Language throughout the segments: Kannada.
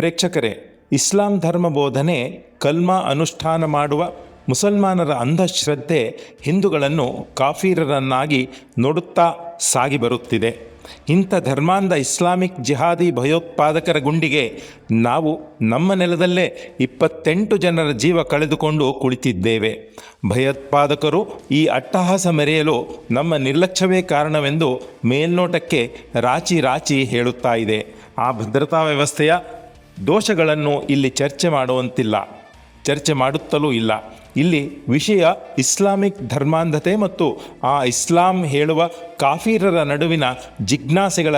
ಪ್ರೇಕ್ಷಕರೇ, ಇಸ್ಲಾಂ ಧರ್ಮ ಬೋಧನೆ, ಕಲ್ಮಾ ಅನುಷ್ಠಾನ ಮಾಡುವ ಮುಸಲ್ಮಾನರ ಅಂಧಶ್ರದ್ಧೆ ಹಿಂದೂಗಳನ್ನು ಕಾಫೀರರನ್ನಾಗಿ ನೋಡುತ್ತಾ ಸಾಗಿ ಬರುತ್ತಿದೆ. ಇಂಥ ಧರ್ಮಾಂಧ ಇಸ್ಲಾಮಿಕ್ ಜಿಹಾದಿ ಭಯೋತ್ಪಾದಕರ ಗುಂಡಿಗೆ ನಾವು ನಮ್ಮ ನೆಲದಲ್ಲೇ ಇಪ್ಪತ್ತೆಂಟು ಜನರ ಜೀವ ಕಳೆದುಕೊಂಡು ಕುಳಿತಿದ್ದೇವೆ. ಭಯೋತ್ಪಾದಕರು ಈ ಅಟ್ಟಹಾಸ ಮೆರೆಯಲು ನಮ್ಮ ನಿರ್ಲಕ್ಷ್ಯವೇ ಕಾರಣವೆಂದು ಮೇಲ್ನೋಟಕ್ಕೆ ರಾಚಿ ರಾಚಿ ಹೇಳುತ್ತಾ ಇದೆ. ಆ ಭದ್ರತಾ ವ್ಯವಸ್ಥೆಯ ದೋಷಗಳನ್ನು ಇಲ್ಲಿ ಚರ್ಚೆ ಮಾಡುವಂತಿಲ್ಲ. ಚರ್ಚೆ ಮಾಡುತ್ತಲೂ ಇಲ್ಲ. ಇಲ್ಲಿ ವಿಷಯ ಇಸ್ಲಾಮಿಕ್ ಧರ್ಮಾಂಧತೆ ಮತ್ತು ಆ ಇಸ್ಲಾಂ ಹೇಳುವ ಕಾಫೀರರ ನಡುವಿನ ಜಿಜ್ಞಾಸೆಗಳ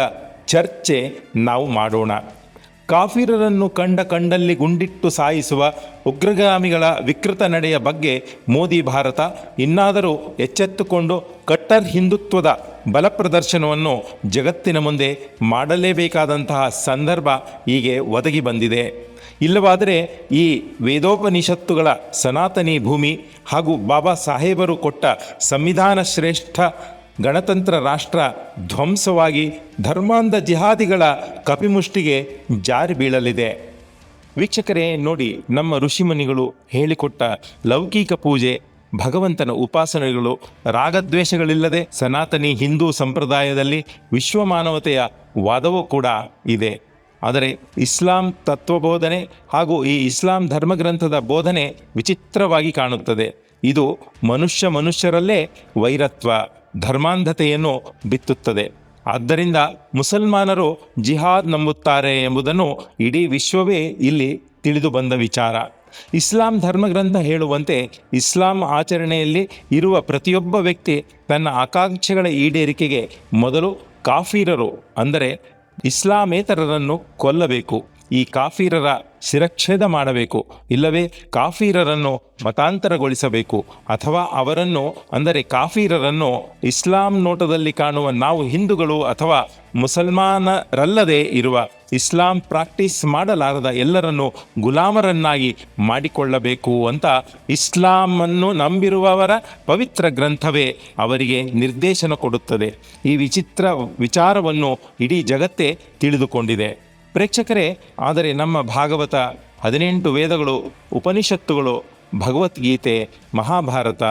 ಚರ್ಚೆ ನಾವು ಮಾಡೋಣ. ಕಾಫೀರರನ್ನು ಕಂಡ ಕಂಡಲ್ಲಿ ಗುಂಡಿಟ್ಟು ಸಾಯಿಸುವ ಉಗ್ರಗಾಮಿಗಳ ವಿಕೃತ ನಡೆಯ ಬಗ್ಗೆ ಮೋದಿ ಭಾರತ ಇನ್ನಾದರೂ ಎಚ್ಚೆತ್ತುಕೊಂಡು ಕಟ್ಟರ್ ಹಿಂದುತ್ವದ ಬಲ ಪ್ರದರ್ಶನವನ್ನು ಜಗತ್ತಿನ ಮುಂದೆ ಮಾಡಲೇಬೇಕಾದಂತಹ ಸಂದರ್ಭ ಹೀಗೆ ಒದಗಿ ಬಂದಿದೆ. ಇಲ್ಲವಾದರೆ ಈ ವೇದೋಪನಿಷತ್ತುಗಳ ಸನಾತನಿ ಭೂಮಿ ಹಾಗೂ ಬಾಬಾ ಸಾಹೇಬರು ಕೊಟ್ಟ ಸಂವಿಧಾನ ಶ್ರೇಷ್ಠ ಗಣತಂತ್ರ ರಾಷ್ಟ್ರ ಧ್ವಂಸವಾಗಿ ಧರ್ಮಾಂಧ ಜಿಹಾದಿಗಳ ಕಪಿಮುಷ್ಟಿಗೆ ಜಾರಿ ಬೀಳಲಿದೆ. ವೀಕ್ಷಕರೇ, ನೋಡಿ ನಮ್ಮ ಋಷಿಮುನಿಗಳು ಹೇಳಿಕೊಟ್ಟ ಲೌಕಿಕ ಪೂಜೆ ಭಗವಂತನ ಉಪಾಸನೆಗಳು ರಾಗದ್ವೇಷಗಳಿಲ್ಲದೆ ಸನಾತನಿ ಹಿಂದೂ ಸಂಪ್ರದಾಯದಲ್ಲಿ ವಿಶ್ವಮಾನವತೆಯ ವಾದವೂ ಕೂಡ ಇದೆ. ಆದರೆ ಇಸ್ಲಾಂ ತತ್ವಬೋಧನೆ ಹಾಗೂ ಈ ಇಸ್ಲಾಂ ಧರ್ಮಗ್ರಂಥದ ಬೋಧನೆ ವಿಚಿತ್ರವಾಗಿ ಕಾಣುತ್ತದೆ. ಇದು ಮನುಷ್ಯ ಮನುಷ್ಯರಲ್ಲೇ ವೈರತ್ವ, ಧರ್ಮಾಂಧತೆಯನ್ನು ಬಿತ್ತುತ್ತದೆ. ಆದ್ದರಿಂದ ಮುಸಲ್ಮಾನರು ಜಿಹಾದ್ ನಂಬುತ್ತಾರೆ ಎಂಬುದನ್ನು ಇಡೀ ವಿಶ್ವವೇ ಇಲ್ಲಿ ತಿಳಿದು ಬಂದ ವಿಚಾರ. ಇಸ್ಲಾಂ ಧರ್ಮಗ್ರಂಥ ಹೇಳುವಂತೆ ಇಸ್ಲಾಂ ಆಚರಣೆಯಲ್ಲಿ ಇರುವ ಪ್ರತಿಯೊಬ್ಬ ವ್ಯಕ್ತಿ ತನ್ನ ಆಕಾಂಕ್ಷೆಗಳ ಈಡೇರಿಕೆಗೆ ಮೊದಲು ಕಾಫೀರರು, ಅಂದರೆ ಇಸ್ಲಾಮೇತರರನ್ನು ಕೊಲ್ಲಬೇಕು. ಈ ಕಾಫೀರರ ಶಿರಚ್ಛೇದ ಮಾಡಬೇಕು. ಇಲ್ಲವೇ ಕಾಫೀರರನ್ನು ಮತಾಂತರಗೊಳಿಸಬೇಕು. ಅಥವಾ ಅವರನ್ನು, ಅಂದರೆ ಕಾಫೀರರನ್ನು ಇಸ್ಲಾಂ ನೋಟದಲ್ಲಿ ಕಾಣುವ ನಾವು ಹಿಂದೂಗಳು ಅಥವಾ ಮುಸಲ್ಮಾನರಲ್ಲದೆ ಇರುವ ಇಸ್ಲಾಂ ಪ್ರಾಕ್ಟೀಸ್ ಮಾಡಲಾರದ ಎಲ್ಲರನ್ನು ಗುಲಾಮರನ್ನಾಗಿ ಮಾಡಿಕೊಳ್ಳಬೇಕು ಅಂತ ಇಸ್ಲಾಮನ್ನು ನಂಬಿರುವವರ ಪವಿತ್ರ ಗ್ರಂಥವೇ ಅವರಿಗೆ ನಿರ್ದೇಶನ ಕೊಡುತ್ತದೆ. ಈ ವಿಚಿತ್ರ ವಿಚಾರವನ್ನು ಇಡೀ ಜಗತ್ತೇ ತಿಳಿದುಕೊಂಡಿದೆ. ಪ್ರೇಕ್ಷಕರೇ, ಆದರೆ ನಮ್ಮ ಭಾಗವತ ಹದಿನೆಂಟು ವೇದಗಳು, ಉಪನಿಷತ್ತುಗಳು, ಭಗವದ್ಗೀತೆ, ಮಹಾಭಾರತ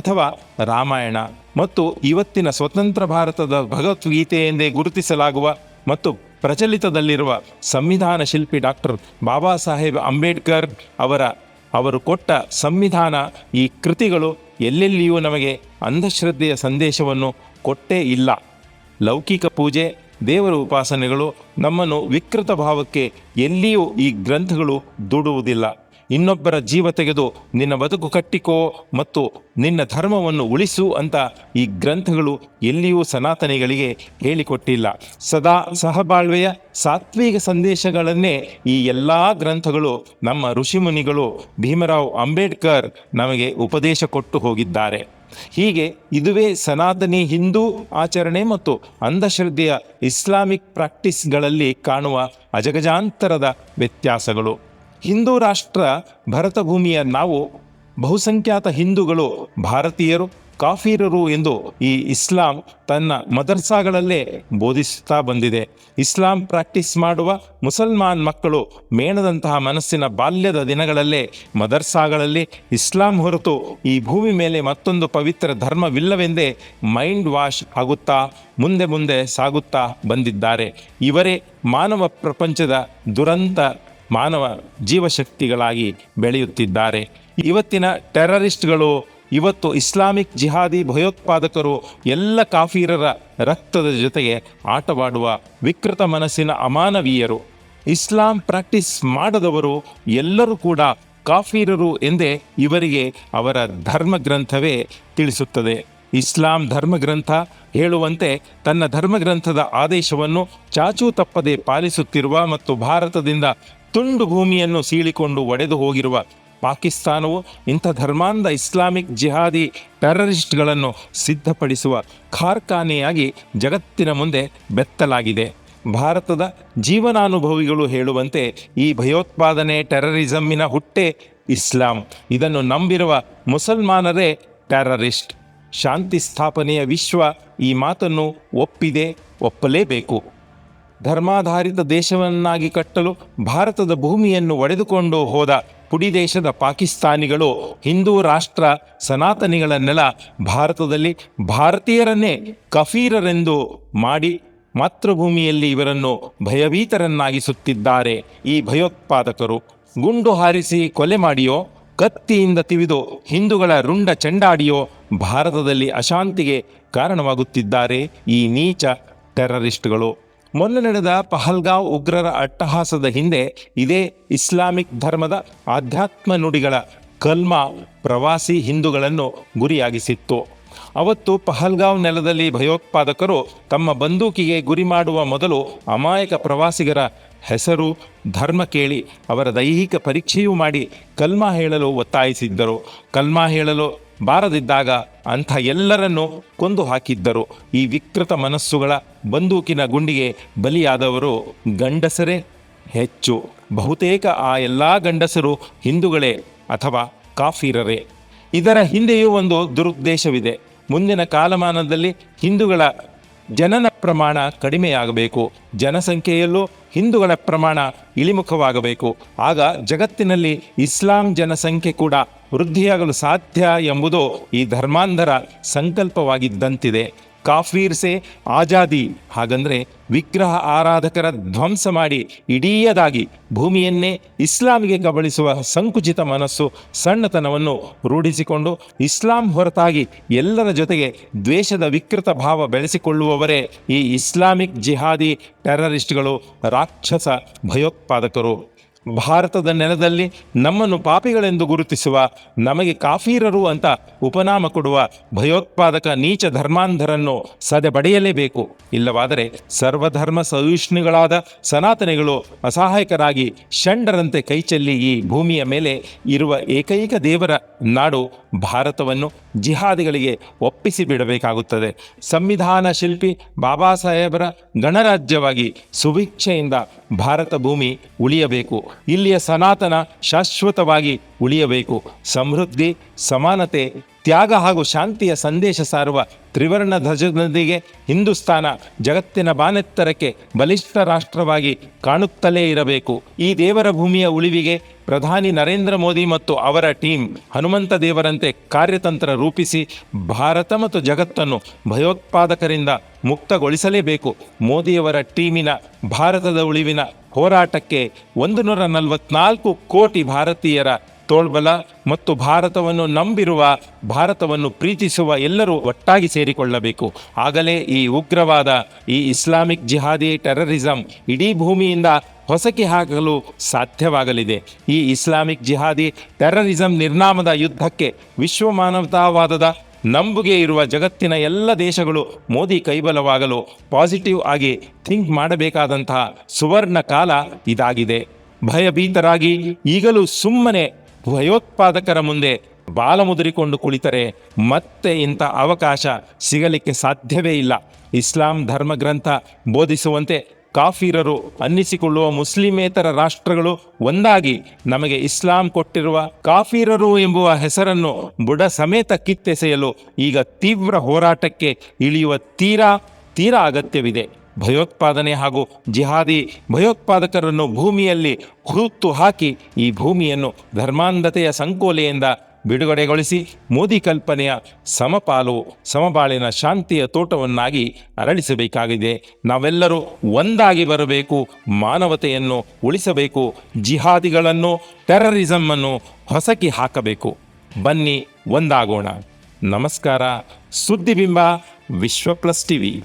ಅಥವಾ ರಾಮಾಯಣ ಮತ್ತು ಇವತ್ತಿನ ಸ್ವತಂತ್ರ ಭಾರತದ ಭಗವದ್ಗೀತೆ ಎಂದೇ ಗುರುತಿಸಲಾಗುವ ಮತ್ತು ಪ್ರಚಲಿತದಲ್ಲಿರುವ ಸಂವಿಧಾನ ಶಿಲ್ಪಿ ಡಾಕ್ಟರ್ ಬಾಬಾ ಸಾಹೇಬ್ ಅಂಬೇಡ್ಕರ್ ಅವರ, ಅವರು ಕೊಟ್ಟ ಸಂವಿಧಾನ ಈ ಕೃತಿಗಳು ಎಲ್ಲೆಲ್ಲಿಯೂ ನಮಗೆ ಅಂಧಶ್ರದ್ಧೆಯ ಸಂದೇಶವನ್ನು ಕೊಟ್ಟೇ ಇಲ್ಲ. ಲೌಕಿಕ ಪೂಜೆ, ದೇವರ ಉಪಾಸನೆಗಳು ನಮ್ಮನ್ನು ವಿಕೃತ ಭಾವಕ್ಕೆ ಎಲ್ಲಿಯೂ ಈ ಗ್ರಂಥಗಳು ದೂಡುವುದಿಲ್ಲ. ಇನ್ನೊಬ್ಬರ ಜೀವ ತೆಗೆದು ನಿನ್ನ ಬದುಕು ಕಟ್ಟಿಕೋ ಮತ್ತು ನಿನ್ನ ಧರ್ಮವನ್ನು ಉಳಿಸು ಅಂತ ಈ ಗ್ರಂಥಗಳು ಎಲ್ಲಿಯೂ ಸನಾತನಿಗಳಿಗೆ ಹೇಳಿಕೊಟ್ಟಿಲ್ಲ. ಸದಾ ಸಹಬಾಳ್ವೆಯ ಸಾತ್ವಿಕ ಸಂದೇಶಗಳನ್ನೇ ಈ ಎಲ್ಲ ಗ್ರಂಥಗಳು ನಮ್ಮ ಋಷಿಮುನಿಗಳು ಭೀಮರಾವ್ ಅಂಬೇಡ್ಕರ್ ನಮಗೆ ಉಪದೇಶ ಕೊಟ್ಟು ಹೋಗಿದ್ದಾರೆ. ಹೀಗೆ ಇದುವೇ ಸನಾತನಿ ಹಿಂದೂ ಆಚರಣೆ ಮತ್ತು ಅಂಧಶ್ರದ್ಧೆಯ ಇಸ್ಲಾಮಿಕ್ ಪ್ರಾಕ್ಟೀಸ್ಗಳಲ್ಲಿ ಕಾಣುವ ಅಜಗಜಾಂತರದ ವ್ಯತ್ಯಾಸಗಳು. ಹಿಂದೂ ರಾಷ್ಟ್ರ ಭರತ ಭೂಮಿಯ ನಾವು ಬಹುಸಂಖ್ಯಾತ ಹಿಂದೂಗಳು, ಭಾರತೀಯರು, ಕಾಫೀರರು ಎಂದು ಈ ಇಸ್ಲಾಂ ತನ್ನ ಮದರ್ಸಾಗಳಲ್ಲೇ ಬೋಧಿಸುತ್ತಾ ಬಂದಿದೆ. ಇಸ್ಲಾಂ ಪ್ರಾಕ್ಟೀಸ್ ಮಾಡುವ ಮುಸಲ್ಮಾನ್ ಮಕ್ಕಳು ಮೇಣದಂತಹ ಮನಸ್ಸಿನ ಬಾಲ್ಯದ ದಿನಗಳಲ್ಲೇ ಮದರ್ಸಾಗಳಲ್ಲಿ ಇಸ್ಲಾಂ ಹೊರತು ಈ ಭೂಮಿ ಮೇಲೆ ಮತ್ತೊಂದು ಪವಿತ್ರ ಧರ್ಮವಿಲ್ಲವೆಂದೇ ಮೈಂಡ್ ವಾಶ್ ಆಗುತ್ತಾ, ಮುಂದೆ ಮುಂದೆ ಸಾಗುತ್ತಾ ಬಂದಿದ್ದಾರೆ. ಇವರೇ ಮಾನವ ಪ್ರಪಂಚದ ದುರಂತ ಮಾನವ ಜೀವಶಕ್ತಿಗಳಾಗಿ ಬೆಳೆಯುತ್ತಿದ್ದಾರೆ. ಇವತ್ತಿನ ಟೆರರಿಸ್ಟ್ಗಳು, ಇವತ್ತು ಇಸ್ಲಾಮಿಕ್ ಜಿಹಾದಿ ಭಯೋತ್ಪಾದಕರು ಎಲ್ಲ ಕಾಫೀರರ ರಕ್ತದ ಜೊತೆಗೆ ಆಟವಾಡುವ ವಿಕೃತ ಮನಸ್ಸಿನ ಅಮಾನವೀಯರು. ಇಸ್ಲಾಂ ಪ್ರಾಕ್ಟೀಸ್ ಮಾಡದವರು ಎಲ್ಲರೂ ಕೂಡ ಕಾಫೀರರು ಎಂದೇ ಇವರಿಗೆ ಅವರ ಧರ್ಮಗ್ರಂಥವೇ ತಿಳಿಸುತ್ತದೆ. ಇಸ್ಲಾಂ ಧರ್ಮಗ್ರಂಥ ಹೇಳುವಂತೆ ತನ್ನ ಧರ್ಮಗ್ರಂಥದ ಆದೇಶವನ್ನು ಚಾಚೂ ತಪ್ಪದೆ ಪಾಲಿಸುತ್ತಿರುವ ಮತ್ತು ಭಾರತದಿಂದ ತುಂಡು ಭೂಮಿಯನ್ನು ಸೀಳಿಕೊಂಡು ಒಡೆದು ಹೋಗಿರುವ ಪಾಕಿಸ್ತಾನವು ಇಂಥ ಧರ್ಮಾಂಧ ಇಸ್ಲಾಮಿಕ್ ಜಿಹಾದಿ ಟೆರರಿಸ್ಟ್ಗಳನ್ನು ಸಿದ್ಧಪಡಿಸುವ ಕಾರ್ಖಾನೆಯಾಗಿ ಜಗತ್ತಿನ ಮುಂದೆ ಬೆತ್ತಲಾಗಿದೆ. ಭಾರತದ ಜೀವನಾನುಭವಿಗಳು ಹೇಳುವಂತೆ ಈ ಭಯೋತ್ಪಾದನೆ ಟೆರರಿಸಮ್ಮಿನ ಹುಟ್ಟೆ ಇಸ್ಲಾಂ. ಇದನ್ನು ನಂಬಿರುವ ಮುಸಲ್ಮಾನರೇ ಟೆರರಿಸ್ಟ್. ಶಾಂತಿ ಸ್ಥಾಪನೆಯ ವಿಶ್ವ ಈ ಮಾತನ್ನು ಒಪ್ಪಿದೆ, ಒಪ್ಪಲೇಬೇಕು. ಧರ್ಮಾಧಾರಿತ ದೇಶವನ್ನಾಗಿ ಕಟ್ಟಲು ಭಾರತದ ಭೂಮಿಯನ್ನು ಒಡೆದುಕೊಂಡು ಹೋದ ಪುಡಿ ದೇಶದ ಪಾಕಿಸ್ತಾನಿಗಳು ಹಿಂದೂ ರಾಷ್ಟ್ರ ಸನಾತನಿಗಳ ನೆಲ ಭಾರತದಲ್ಲಿ ಭಾರತೀಯರನ್ನೇ ಕಫೀರರೆಂದು ಮಾಡಿ ಮಾತೃಭೂಮಿಯಲ್ಲಿ ಇವರನ್ನು ಭಯಭೀತರನ್ನಾಗಿಸುತ್ತಿದ್ದಾರೆ. ಈ ಭಯೋತ್ಪಾದಕರು ಗುಂಡು ಹಾರಿಸಿ ಕೊಲೆ ಮಾಡಿಯೋ, ಕತ್ತಿಯಿಂದ ತಿವಿದು ಹಿಂದೂಗಳ ರುಂಡ ಚೆಂಡಾಡಿಯೋ ಭಾರತದಲ್ಲಿ ಅಶಾಂತಿಗೆ ಕಾರಣವಾಗುತ್ತಿದ್ದಾರೆ ಈ ನೀಚ ಟೆರರಿಸ್ಟ್ಗಳು. ಮೊನ್ನೆ ನಡೆದ ಪಹಲ್ಗಾವ್ ಉಗ್ರರ ಅಟ್ಟಹಾಸದ ಹಿಂದೆ ಇದೇ ಇಸ್ಲಾಮಿಕ್ ಧರ್ಮದ ಆಧ್ಯಾತ್ಮ ನುಡಿಗಳ ಕಲ್ಮಾ ಪ್ರವಾಸಿ ಹಿಂದೂಗಳನ್ನು ಗುರಿಯಾಗಿಸಿತ್ತು. ಅವತ್ತು ಪಹಲ್ಗಾವ್ ನೆಲದಲ್ಲಿ ಭಯೋತ್ಪಾದಕರು ತಮ್ಮ ಬಂದೂಕಿಗೆ ಗುರಿ ಮಾಡುವ ಮೊದಲು ಅಮಾಯಕ ಪ್ರವಾಸಿಗರ ಹೆಸರು, ಧರ್ಮ ಕೇಳಿ ಅವರ ದೈಹಿಕ ಪರೀಕ್ಷೆಯೂ ಮಾಡಿ ಕಲ್ಮಾ ಹೇಳಲು ಒತ್ತಾಯಿಸಿದ್ದರು. ಕಲ್ಮಾ ಹೇಳಲು ಬಾರದಿದ್ದಾಗ ಅಂಥ ಎಲ್ಲರನ್ನು ಕೊಂದು ಹಾಕಿದ್ದರು. ಈ ವಿಕೃತ ಮನಸ್ಸುಗಳ ಬಂದೂಕಿನ ಗುಂಡಿಗೆ ಬಲಿಯಾದವರು ಗಂಡಸರೇ, ಹೆಚ್ಚು. ಬಹುತೇಕ ಆ ಎಲ್ಲ ಗಂಡಸರು ಹಿಂದೂಗಳೇ ಅಥವಾ ಕಾಫಿರರೇ. ಇದರ ಹಿಂದೆಯೂ ಒಂದು ದುರುದ್ದೇಶವಿದೆ. ಮುಂದಿನ ಕಾಲಮಾನದಲ್ಲಿ ಹಿಂದೂಗಳ ಜನನ ಪ್ರಮಾಣ ಕಡಿಮೆಯಾಗಬೇಕು. ಜನಸಂಖ್ಯೆಯಲ್ಲೂ ಹಿಂದೂಗಳ ಪ್ರಮಾಣ ಇಳಿಮುಖವಾಗಬೇಕು. ಆಗ ಜಗತ್ತಿನಲ್ಲಿ ಇಸ್ಲಾಂ ಜನಸಂಖ್ಯೆ ಕೂಡ ವೃದ್ಧಿಯಾಗಲು ಸಾಧ್ಯ ಎಂಬುದು ಈ ಧರ್ಮಾಂಧರ ಸಂಕಲ್ಪವಾಗಿದ್ದಂತಿದೆ. ಕಾಫೀರ್ ಸೆ ಆಜಾದಿ. ಹಾಗಂದರೆ ವಿಗ್ರಹ ಆರಾಧಕರ ಧ್ವಂಸ ಮಾಡಿ ಇಡೀಯದಾಗಿ ಭೂಮಿಯನ್ನೇ ಇಸ್ಲಾಮಿಗೆ ಕಬಳಿಸುವ ಸಂಕುಚಿತ ಮನಸ್ಸು ಸಣ್ಣತನವನ್ನು ರೂಢಿಸಿಕೊಂಡು ಇಸ್ಲಾಂ ಹೊರತಾಗಿ ಎಲ್ಲರ ಜೊತೆಗೆ ದ್ವೇಷದ ವಿಕೃತ ಭಾವ ಬೆಳೆಸಿಕೊಳ್ಳುವವರೇ ಈ ಇಸ್ಲಾಮಿಕ್ ಜಿಹಾದಿ ಟೆರರಿಸ್ಟ್ಗಳು ರಾಕ್ಷಸ ಭಯೋತ್ಪಾದಕರು. ಭಾರತದ ನೆಲದಲ್ಲಿ ನಮ್ಮನ್ನು ಪಾಪಿಗಳೆಂದು ಗುರುತಿಸುವ ನಮಗೆ ಕಾಫೀರರು ಅಂತ ಉಪನಾಮ ಕೊಡುವ ಭಯೋತ್ಪಾದಕ ನೀಚ ಧರ್ಮಾಂಧರನ್ನು ಸದೆಬಡೆಯಲೇಬೇಕು. ಇಲ್ಲವಾದರೆ ಸರ್ವಧರ್ಮ ಸಹಿಷ್ಣುಗಳಾದ ಸನಾತನಿಗಳು ಅಸಹಾಯಕರಾಗಿ ಷಂಡರಂತೆ ಕೈಚೆಲ್ಲಿ ಈ ಭೂಮಿಯ ಮೇಲೆ ಇರುವ ಏಕೈಕ ದೇವರ ನಾಡು ಭಾರತವನ್ನು ಜಿಹಾದಿಗಳಿಗೆ ಒಪ್ಪಿಸಿ ಬಿಡಬೇಕಾಗುತ್ತದೆ. ಸಂವಿಧಾನ ಶಿಲ್ಪಿ ಬಾಬಾ ಸಾಹೇಬರ ಗಣರಾಜ್ಯವಾಗಿ ಸುಭಿಕ್ಷೆಯಿಂದ ಭಾರತ ಭೂಮಿ ಉಳಿಯಬೇಕು. ಇಲ್ಲಿಯ ಸನಾತನ ಶಾಶ್ವತವಾಗಿ ಉಳಿಯಬೇಕು. ಸಮೃದ್ಧಿ, ಸಮಾನತೆ ತ್ಯಾಗ ಹಾಗೂ ಶಾಂತಿಯ ಸಂದೇಶ ಸಾರುವ ತ್ರಿವರ್ಣ ಧ್ವಜದೊಂದಿಗೆ ಹಿಂದೂಸ್ತಾನ ಜಗತ್ತಿನ ಬಾನೆತ್ತರಕ್ಕೆ ಬಲಿಷ್ಠ ರಾಷ್ಟ್ರವಾಗಿ ಕಾಣುತ್ತಲೇ ಇರಬೇಕು. ಈ ದೇವರ ಭೂಮಿಯ ಉಳಿವಿಗೆ ಪ್ರಧಾನಿ ನರೇಂದ್ರ ಮೋದಿ ಮತ್ತು ಅವರ ಟೀಮ್ ಹನುಮಂತ ದೇವರಂತೆ ಕಾರ್ಯತಂತ್ರ ರೂಪಿಸಿ ಭಾರತ ಮತ್ತು ಜಗತ್ತನ್ನು ಭಯೋತ್ಪಾದಕರಿಂದ ಮುಕ್ತಗೊಳಿಸಲೇಬೇಕು. ಮೋದಿಯವರ ಟೀಮಿನ ಭಾರತದ ಉಳಿವಿನ ಹೋರಾಟಕ್ಕೆ ಒಂದು ನೂರ ನಲವತ್ನಾಲ್ಕು ಕೋಟಿ ಭಾರತೀಯರ ತೋಳ್ಬಲ ಮತ್ತು ಭಾರತವನ್ನು ನಂಬಿರುವ, ಭಾರತವನ್ನು ಪ್ರೀತಿಸುವ ಎಲ್ಲರೂ ಒಟ್ಟಾಗಿ ಸೇರಿಕೊಳ್ಳಬೇಕು. ಆಗಲೇ ಈ ಉಗ್ರವಾದ, ಈ ಇಸ್ಲಾಮಿಕ್ ಜಿಹಾದಿ ಟೆರರಿಸಂ ಇಡೀ ಭೂಮಿಯಿಂದ ಹೊಸಕಿ ಹಾಕಲು ಸಾಧ್ಯವಾಗಲಿದೆ. ಈ ಇಸ್ಲಾಮಿಕ್ ಜಿಹಾದಿ ಟೆರರಿಸಂ ನಿರ್ನಾಮದ ಯುದ್ಧಕ್ಕೆ ವಿಶ್ವ ಮಾನವತಾವಾದದ ನಂಬುಗೆ ಇರುವ ಜಗತ್ತಿನ ಎಲ್ಲ ದೇಶಗಳು ಮೋದಿ ಕೈಬಲವಾಗಲು ಪಾಸಿಟಿವ್ ಆಗಿ ಥಿಂಕ್ ಮಾಡಬೇಕಾದಂತಹ ಸುವರ್ಣ ಕಾಲ ಇದಾಗಿದೆ. ಭಯಭೀತರಾಗಿ ಈಗಲೂ ಸುಮ್ಮನೆ ಭಯೋತ್ಪಾದಕರ ಮುಂದೆ ಬಾಲ ಮುದುರಿಕೊಂಡು ಕುಳಿತರೆ ಮತ್ತೆ ಇಂಥ ಅವಕಾಶ ಸಿಗಲಿಕ್ಕೆ ಸಾಧ್ಯವೇ ಇಲ್ಲ. ಇಸ್ಲಾಂ ಧರ್ಮಗ್ರಂಥ ಬೋಧಿಸುವಂತೆ ಕಾಫಿರರು ಅನ್ನಿಸಿಕೊಳ್ಳುವ ಮುಸ್ಲಿಮೇತರ ರಾಷ್ಟ್ರಗಳು ಒಂದಾಗಿ ನಮಗೆ ಇಸ್ಲಾಂ ಕೊಟ್ಟಿರುವ ಕಾಫಿರರು ಎಂಬುವ ಹೆಸರನ್ನು ಬುಡ ಸಮೇತ ಕಿತ್ತೆಸೆಯಲು ಈಗ ತೀವ್ರ ಹೋರಾಟಕ್ಕೆ ಇಳಿಯುವ ತೀರಾ ತೀರಾ ಅಗತ್ಯವಿದೆ. ಭಯೋತ್ಪಾದನೆ ಹಾಗೂ ಜಿಹಾದಿ ಭಯೋತ್ಪಾದಕರನ್ನು ಭೂಮಿಯಲ್ಲಿ ಹುತ್ತು ಹಾಕಿ ಈ ಭೂಮಿಯನ್ನು ಧರ್ಮಾಂಧತೆಯ ಸಂಕೋಲೆಯಿಂದ ಬಿಡುಗಡೆಗೊಳಿಸಿ ಮೋದಿ ಕಲ್ಪನೆಯ ಸಮಪಾಲು, ಸಮಬಾಳಿನ ಶಾಂತಿಯ ತೋಟವನ್ನಾಗಿ ಅರಳಿಸಬೇಕಾಗಿದೆ. ನಾವೆಲ್ಲರೂ ಒಂದಾಗಿ ಬರಬೇಕು, ಮಾನವತೆಯನ್ನು ಉಳಿಸಬೇಕು, ಜಿಹಾದಿಗಳನ್ನು ಟೆರರಿಸಮನ್ನು ಹೊಸಕಿ ಹಾಕಬೇಕು. ಬನ್ನಿ, ಒಂದಾಗೋಣ. ನಮಸ್ಕಾರ, Suddibimba Vishwa plus TV.